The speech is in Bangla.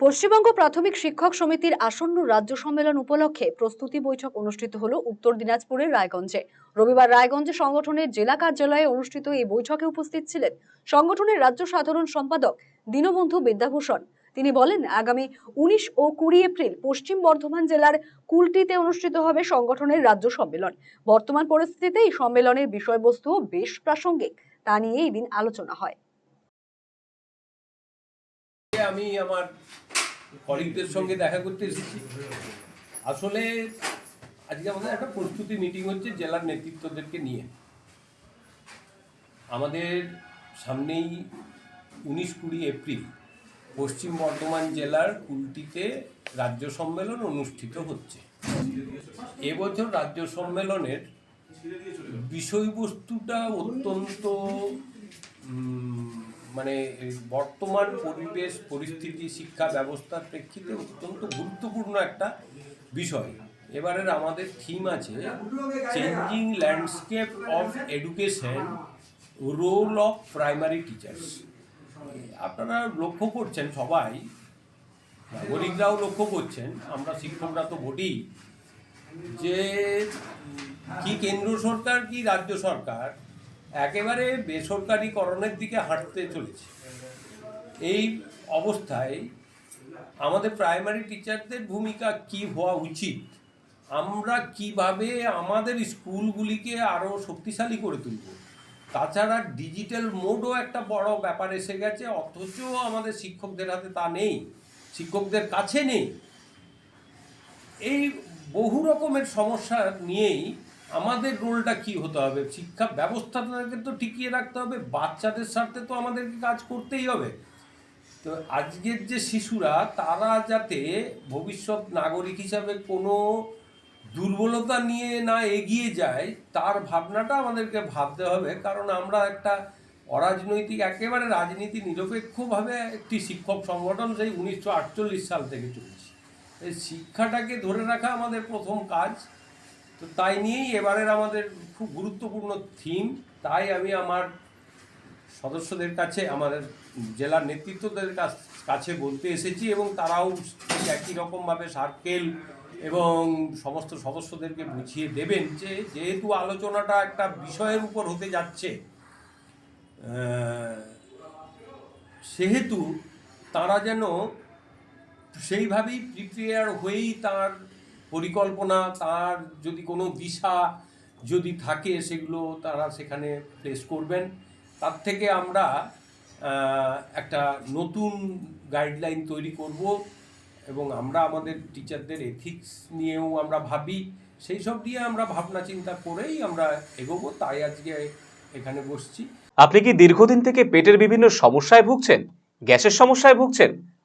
পশ্চিমবঙ্গ প্রাথমিক শিক্ষক সমিতির আসন্ন রাজ্য সম্মেলন উপলক্ষে প্রস্তুতি বৈঠক অনুষ্ঠিত হল উত্তর দিনাজপুরের রায়গঞ্জে। রবিবার রায়গঞ্জে সংগঠনের জেলা কার্যালয়ে অনুষ্ঠিত এই বৈঠকে উপস্থিত ছিলেন সংগঠনের রাজ্য সাধারণ সম্পাদক দীনবন্ধু বিদ্যাভূষণ। তিনি বলেন, আগামী উনিশ ও কুড়ি এপ্রিল পশ্চিম বর্ধমান জেলার কুলটিতে অনুষ্ঠিত হবে সংগঠনের রাজ্য সম্মেলন। বর্তমান পরিস্থিতিতে এই সম্মেলনের বিষয়বস্তু বেশ প্রাসঙ্গিক। তা নিয়ে এই দিন আলোচনা হয়। আমি আমার কলিগদের সঙ্গে দেখা করতে এসেছি। আসলে আজকে আমাদের একটা প্রস্তুতি মিটিং হচ্ছে জেলার নেতৃত্বদেরকে নিয়ে। আমাদের সামনেই উনিশ কুড়ি এপ্রিল পশ্চিম বর্ধমান জেলার কুলটিতে রাজ্য সম্মেলন অনুষ্ঠিত হচ্ছে। এবছর রাজ্য সম্মেলনের বিষয়বস্তুটা অত্যন্ত মানে বর্তমান পরিবেশ, পরিস্থিতি, শিক্ষা ব্যবস্থার প্রেক্ষিতে অত্যন্ত গুরুত্বপূর্ণ একটা বিষয়। এবারের আমাদের থিম আছে changing landscape of education role of primary teachers আপনারা লক্ষ্য করছেন সবাই, নাগরিকরাও লক্ষ্য করছেন, আমরা শিক্ষকরা তো বটি যে কি কেন্দ্র সরকার, কি রাজ্য সরকার একেবারে বেসরকারিকরণের দিকে হাঁটতে চলেছে। এই অবস্থায় আমাদের প্রাইমারি টিচারদের ভূমিকা কি হওয়া উচিত? আমরা কীভাবে আমাদের স্কুলগুলিকে আরও শক্তিশালী করে তুলব? তাছাড়া ডিজিটাল মোডও একটা বড় ব্যাপার এসে গেছে, অথচ আমাদের শিক্ষকদের হাতে তা নেই, শিক্ষকদের কাছে নেই। এই বহু রকমের সমস্যা নিয়েই আমাদের রোলটা কি হতে হবে? শিক্ষা ব্যবস্থাটাকে তো টিকিয়ে রাখতে হবে, বাচ্চাদের স্বার্থে তো আমাদেরকে কাজ করতেই হবে। তো আজকের যে শিশুরা, তারা যাতে ভবিষ্যৎ নাগরিক হিসাবে কোনো দুর্বলতা নিয়ে না এগিয়ে যায়, তার ভাবনাটা আমাদেরকে ভাবতে হবে। কারণ আমরা একটা অরাজনৈতিক, একেবারে রাজনীতি নিরপেক্ষভাবে একটি শিক্ষক সংগঠন সেই উনিশশো আটচল্লিশ সাল থেকে চলছে। এই শিক্ষাটাকে ধরে রাখা আমাদের প্রথম কাজ। তো তাই নিয়েই এবারের আমাদের খুব গুরুত্বপূর্ণ থিম। তাই আমি আমার সদস্যদের কাছে আমাদের জেলার নেতৃত্বদের কাছ- বলতে এসেছি এবং তারাও একই রকমভাবে সার্কেল এবং সমস্ত সদস্যদেরকে বুঝিয়ে দেবেন যে যেহেতু আলোচনাটা একটা বিষয়ের উপর হতে যাচ্ছে সেহেতু তারা যেন সেইভাবেই প্রিপেয়ার হয়েই তার পরিকল্পনা, তার যদি কোনো দিশা যদি থাকে, সেগুলো তারা সেখানে প্লেস করবেন। তার থেকে আমরা একটা নতুন গাইডলাইন তৈরি করব এবং আমরা আমাদের টিচারদের এথিক্স নিয়েও আমরা ভাবি। সেই সব দিয়ে আমরা ভাবনা চিন্তা করেই আমরা এগোবো, তাই আজকে এখানে বসছি। আপনি কি দীর্ঘদিন থেকে পেটের বিভিন্ন সমস্যায় ভুগছেন? গ্যাসের সমস্যায় ভুগছেন?